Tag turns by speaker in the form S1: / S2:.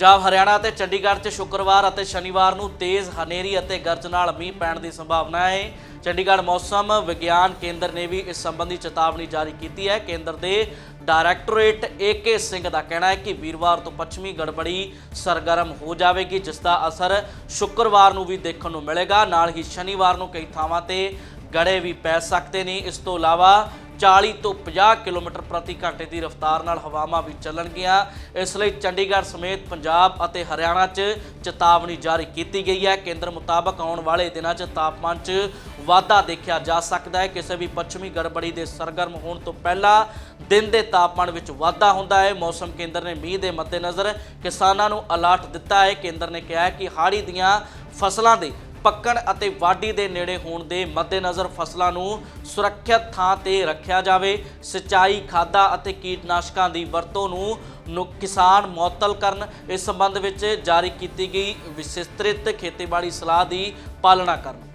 S1: ਪੰਜਾਬ, ਹਰਿਆਣਾ ਅਤੇ ਚੰਡੀਗੜ੍ਹ 'ਚ ਸ਼ੁੱਕਰਵਾਰ ਅਤੇ ਸ਼ਨੀਵਾਰ ਨੂੰ ਤੇਜ਼ ਹਨੇਰੀ ਅਤੇ ਗਰਜ ਨਾਲ ਮੀਂਹ ਪੈਣ ਦੀ ਸੰਭਾਵਨਾ ਹੈ। ਚੰਡੀਗੜ੍ਹ ਮੌਸਮ ਵਿਗਿਆਨ ਕੇਂਦਰ ਨੇ ਵੀ ਇਸ ਸੰਬੰਧੀ ਚੇਤਾਵਨੀ ਜਾਰੀ ਕੀਤੀ ਹੈ। ਕੇਂਦਰ ਦੇ ਡਾਇਰੈਕਟੋਰੇਟ ਏਕੇ ਸਿੰਘ ਦਾ ਕਹਿਣਾ ਹੈ ਕਿ ਵੀਰਵਾਰ ਤੋਂ ਪੱਛਮੀ ਗੜਬੜੀ ਸਰਗਰਮ ਹੋ ਜਾਵੇਗੀ, ਜਿਸ ਦਾ ਅਸਰ ਸ਼ੁੱਕਰਵਾਰ ਨੂੰ ਵੀ ਦੇਖਣ ਨੂੰ ਮਿਲੇਗਾ। ਨਾਲ ਹੀ ਸ਼ਨੀਵਾਰ ਨੂੰ ਕਈ ਥਾਵਾਂ ਤੇ ਗੜੇ ਵੀ ਪੈ ਸਕਦੇ ਨੇ। ਇਸ ਤੋਂ ਇਲਾਵਾ 40 ਤੋਂ 50 ਕਿਲੋਮੀਟਰ ਪ੍ਰਤੀ ਘੰਟੇ ਦੀ ਰਫ਼ਤਾਰ ਨਾਲ ਹਵਾਵਾਂ ਵੀ ਚੱਲਣਗੀਆਂ ਇਸ ਲਈ ਚੰਡੀਗੜ੍ਹ ਸਮੇਤ ਪੰਜਾਬ ਅਤੇ ਹਰਿਆਣਾ 'ਚ ਚੇਤਾਵਨੀ ਜਾਰੀ ਕੀਤੀ ਗਈ ਹੈ। ਕੇਂਦਰ ਮੁਤਾਬਕ ਆਉਣ ਵਾਲੇ ਦਿਨਾਂ 'ਚ ਤਾਪਮਾਨ 'ਚ ਵਾਧਾ ਦੇਖਿਆ ਜਾ ਸਕਦਾ ਹੈ। ਕਿਸੇ ਵੀ ਪੱਛਮੀ ਗੜਬੜੀ ਦੇ ਸਰਗਰਮ ਹੋਣ ਤੋਂ ਪਹਿਲਾਂ ਦਿਨ ਦੇ ਤਾਪਮਾਨ ਵਿੱਚ ਵਾਧਾ ਹੁੰਦਾ ਹੈ। ਮੌਸਮ ਕੇਂਦਰ ਨੇ ਮੀਂਹ ਦੇ ਮੱਦੇਨਜ਼ਰ ਕਿਸਾਨਾਂ ਨੂੰ ਅਲਰਟ ਦਿੱਤਾ ਹੈ। ਕੇਂਦਰ ਨੇ ਕਿਹਾ ਹੈ ਕਿ ਹਾੜੀ ਦੀਆਂ ਫਸਲਾਂ ਦੇ ਪੱਕਣ ਅਤੇ ਵਾਢੀ ਦੇ ਨੇੜੇ ਹੋਣ ਦੇ ਮੱਦੇਨਜ਼ਰ ਫਸਲਾਂ ਨੂੰ ਸੁਰੱਖਿਅਤ ਥਾਂ ਤੇ ਰੱਖਿਆ ਜਾਵੇ। ਸਿੰਚਾਈ, ਖਾਦਾਂ ਅਤੇ ਕੀਟਨਾਸ਼ਕਾਂ ਦੀ ਵਰਤੋਂ ਨੂੰ ਨੂੰ, ਕਿਸਾਨ ਮੁਅੱਤਲ ਕਰਨ। ਇਸ ਸੰਬੰਧ ਵਿੱਚ ਜਾਰੀ ਕੀਤੀ ਗਈ ਵਿਸਤ੍ਰਿਤ ਖੇਤੀਬਾੜੀ ਸਲਾਹ ਦੀ ਪਾਲਣਾ ਕਰਨ।